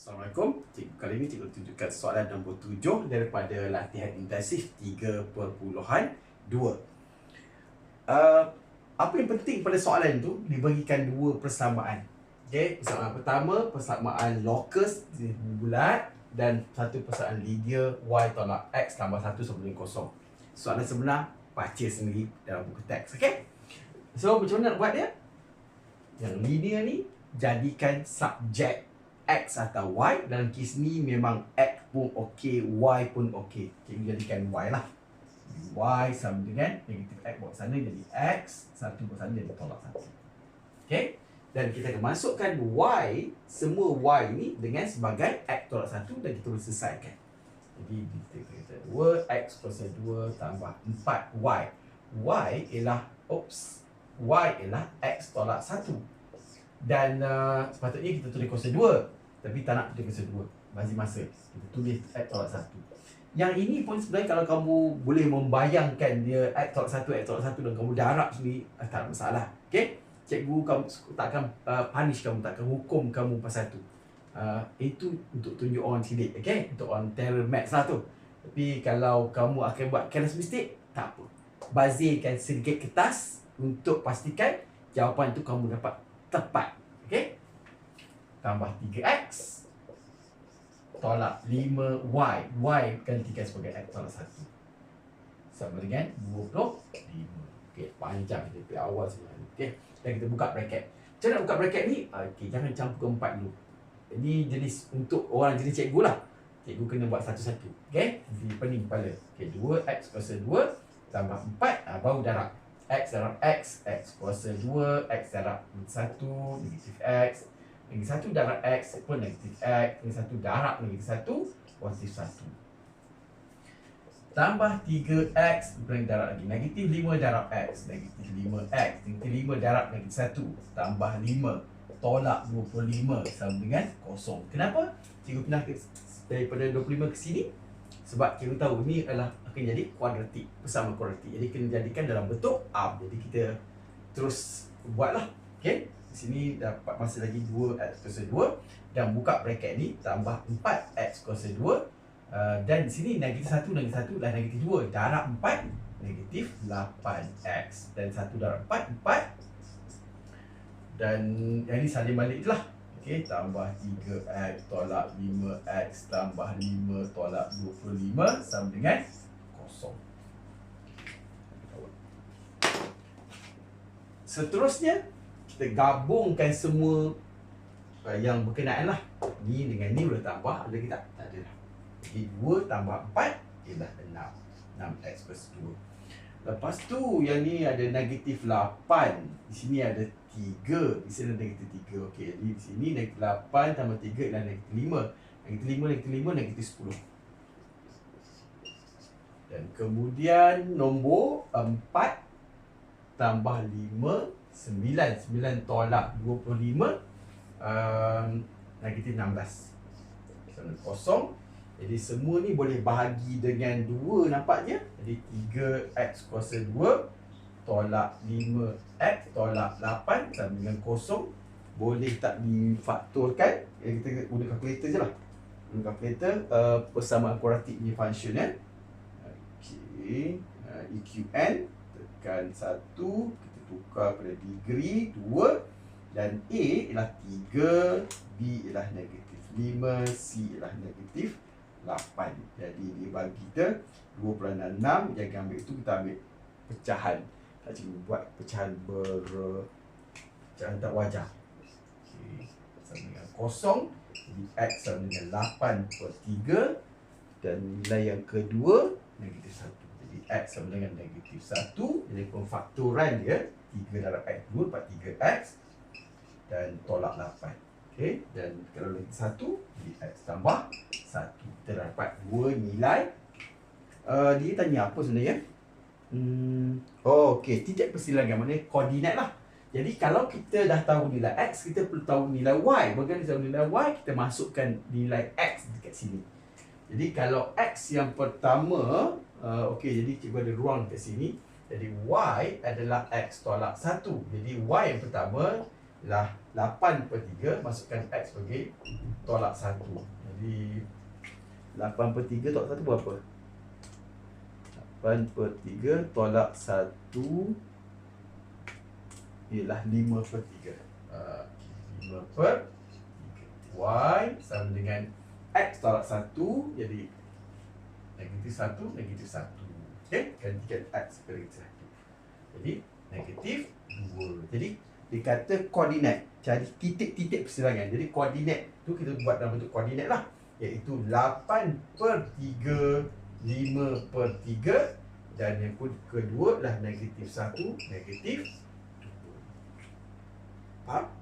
Assalamualaikum. Cikgu kali ini cikgu tunjukkan soalan nombor 7 daripada latihan intensif 3.2. Uh, apa yang penting pada soalan tu diberikan dua persamaan. Okey, persamaan pertama persamaan locus bulat dan satu persamaan linear y tolak x tambah 1 sama dengan kosong. Soalan sebenar baca sendiri dalam buku teks. Okey. So macam mana nak buat dia? Yang linear ni jadikan subjek X atau Y dalam kes ni memang X pun okey, Y pun okey. Cikgu jadikan Y lah. Y sama dengan negatif X bawa sana jadi X, satu bawa sana jadi tolak satu. Okey? Dan kita akan masukkan Y, semua Y ni dengan sebagai X tolak satu dan kita boleh selesaikan. Jadi kita kata 2 X kuasa 2 tambah 4 Y. Y ialah, oops, Y ialah X tolak satu. Dan uh, sepatutnya kita tulis kuasa 2 tapi tak nak dia kesa dua. Bazir masa. Kita tulis X tolak satu. Yang ini pun sebenarnya kalau kamu boleh membayangkan dia X tolak satu, X tolak satu dan kamu darab sendiri ah, Tak ada masalah. Okay? Cikgu kamu takkan uh, punish kamu, takkan hukum kamu pasal tu. Uh, Itu untuk tunjuk orang sidik, okay? Untuk orang terror maths lah tu. Tapi kalau kamu akan buat careless mistake Tak apa. Bazirkan sedikit kertas Untuk pastikan jawapan tu kamu dapat tepat tambah 3x tolak 5y y. Gantikan sebagai x tolak 1 sama dengan 25 okey panjang kita pergi awal sebenarnya okey dan kita buka bracket. Macam nak buka bracket ni? Okey jangan campur keempat dulu. Ini jenis untuk orang jenis cikgu lah. Cikgu kena buat satu-satu. Okey di pening kepala. Okey 2x kuasa 2 tambah 4 ah, baru darab. X darab x x kuasa 2 x darab 1 negatif x Negatif satu darab X pun negatif X Negatif satu darab negatif satu Positif satu. Tambah 3X Bukan darab lagi. Negatif 5 darab X Negatif 5X Negatif 5 darab negatif satu. Tambah 5 Tolak 25 Sama dengan kosong. Kenapa? Cikgu pernah ke, daripada 25 ke sini? Sebab cikgu tahu ni adalah Akan jadi kuadratik Bersama kuadratik. Jadi kena jadikan dalam bentuk up. Jadi kita Terus Buatlah Okay sini dapat masih lagi 2x kuasa 2 dan buka bracket ni tambah 4x kuasa 2 uh, dan sini negatif 1 negatif 1 adalah negatif 2 darab 4 negatif 8x dan 1 darab 4 4 dan yang ni salin balik je lah. Ok tambah 3x tolak 5x tambah 5 tolak 25 sama dengan kosong. Seterusnya kita gabungkan semua uh, yang berkenaan lah. Ni dengan ni boleh tambah ada kita tak? Ada lah. Jadi 2 tambah 4 ialah 6 6x plus 2 lepas tu yang ni ada negatif 8 di sini ada 3 di sini ada negatif 3 ok jadi di sini negatif 8 tambah 3 ialah negatif 5 negatif 5 negatif 5 negatif 10 dan kemudian nombor 4 tambah 5 sembilan sembilan tolak dua puluh lima um, Negatif enam belas. Sama kosong. Jadi semua ni boleh bahagi dengan dua nampaknya. Jadi tiga x kuasa dua Tolak lima x tolak lapan Sama dengan kosong. Boleh tak difaktorkan? Ya, Kita guna kalkulator je lah. Guna kalkulator uh, Persamaan kuadratik ni function ya Okay uh, EQN Tekan satu tukar pada degree 2 dan A ialah 3, B ialah negatif 5, C ialah negatif 8. Jadi dia bagi kita 2.6, jangan ambil itu kita ambil pecahan. Tak cikgu buat pecahan ber pecahan tak wajar. Okey, sama dengan kosong. Jadi X sama dengan 8 per 3 dan nilai yang kedua negatif 1. X sama dengan negatif 1. Jadi pemfaktoran dia 3 darab X 2 dapat 3X dan tolak 8 okay? dan kalau lagi 1 jadi X tambah 1 kita dapat 2 nilai. Uh, dia tanya apa sebenarnya? Hmm, oh ok tidak persilangan maknanya koordinat lah. Jadi kalau kita dah tahu nilai X kita perlu tahu nilai Y. Bagaimana tahu nilai Y? Kita masukkan nilai X dekat sini. Jadi kalau X yang pertama uh, ok jadi cikgu ada ruang dekat sini. Jadi Y adalah X tolak 1. Jadi Y yang pertama ialah 8 per 3 masukkan X sebagai tolak 1 Jadi 8 per 3 tolak 1 berapa? 8 per 3 tolak 1 Ialah 5 per 3 uh, 5 per 3 Y sama dengan X tolak 1 Jadi Negatif 1, negatif 1 Okay, gantikan X ke negatif 1 Jadi negatif 2 Jadi dia kata koordinat Cari titik-titik persilangan Jadi koordinat tu kita buat dalam bentuk koordinat lah. Iaitu 8 per 3 5 per 3 Dan yang kedua adalah negatif 1 Negatif 2 Faham?